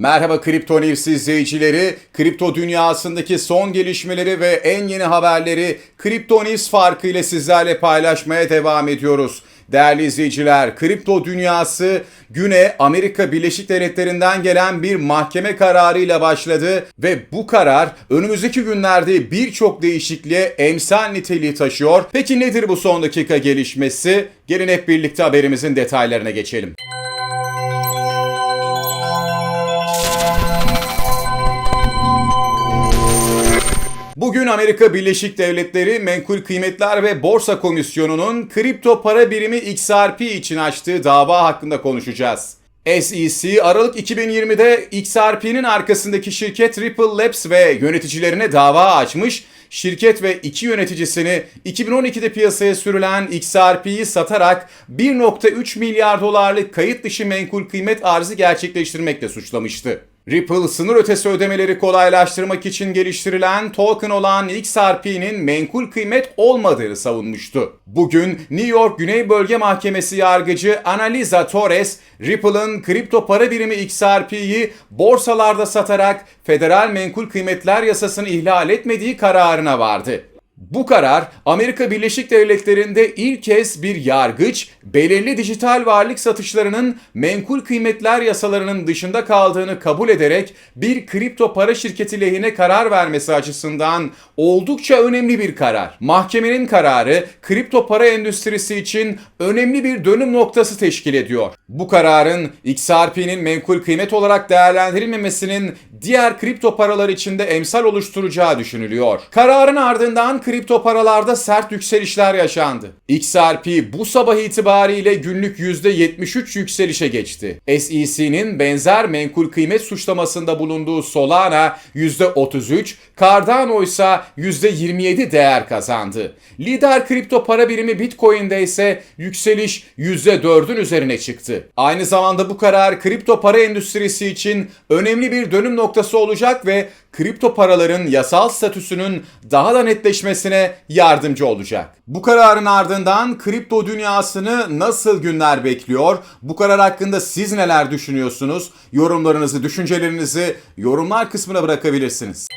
Merhaba Kripto News izleyicileri. Kripto dünyasındaki son gelişmeleri ve en yeni haberleri Kripto News farkı ile sizlerle paylaşmaya devam ediyoruz. Değerli izleyiciler, kripto dünyası güne Amerika Birleşik Devletleri'nden gelen bir mahkeme kararıyla başladı ve bu karar önümüzdeki günlerde birçok değişikliğe emsal niteliği taşıyor. Peki nedir bu son dakika gelişmesi? Gelin hep birlikte haberimizin detaylarına geçelim. Bugün Amerika Birleşik Devletleri Menkul Kıymetler ve Borsa Komisyonu'nun kripto para birimi XRP için açtığı dava hakkında konuşacağız. SEC Aralık 2020'de XRP'nin arkasındaki şirket Ripple Labs ve yöneticilerine dava açmış. Şirket ve iki yöneticisini 2012'de piyasaya sürülen XRP'yi satarak 1.3 milyar dolarlık kayıt dışı menkul kıymet arzı gerçekleştirmekle suçlamıştı. Ripple sınır ötesi ödemeleri kolaylaştırmak için geliştirilen token olan XRP'nin menkul kıymet olmadığını savunmuştu. Bugün New York Güney Bölge Mahkemesi yargıcı Analiza Torres, Ripple'ın kripto para birimi XRP'yi borsalarda satarak federal menkul kıymetler yasasını ihlal etmediği kararına vardı. Bu karar Amerika Birleşik Devletleri'nde ilk kez bir yargıç belirli dijital varlık satışlarının menkul kıymetler yasalarının dışında kaldığını kabul ederek bir kripto para şirketi lehine karar vermesi açısından oldukça önemli bir karar. Mahkemenin kararı kripto para endüstrisi için önemli bir dönüm noktası teşkil ediyor. Bu kararın XRP'nin menkul kıymet olarak değerlendirilmemesinin diğer kripto paralar içinde emsal oluşturacağı düşünülüyor. Kararın ardından kripto paralarda sert yükselişler yaşandı. XRP bu sabah itibariyle günlük %73 yükselişe geçti. SEC'nin benzer menkul kıymet suçlamasında bulunduğu Solana %33, Cardano ise %27 değer kazandı. Lider kripto para birimi Bitcoin'de ise yükseliş %4'ün üzerine çıktı. Aynı zamanda bu karar kripto para endüstrisi için önemli bir dönüm noktası olacak ve kripto paraların yasal statüsünün daha da netleşmesine yardımcı olacak. Bu kararın ardından kripto dünyasını nasıl günler bekliyor? Bu karar hakkında siz neler düşünüyorsunuz? Yorumlarınızı, düşüncelerinizi yorumlar kısmına bırakabilirsiniz.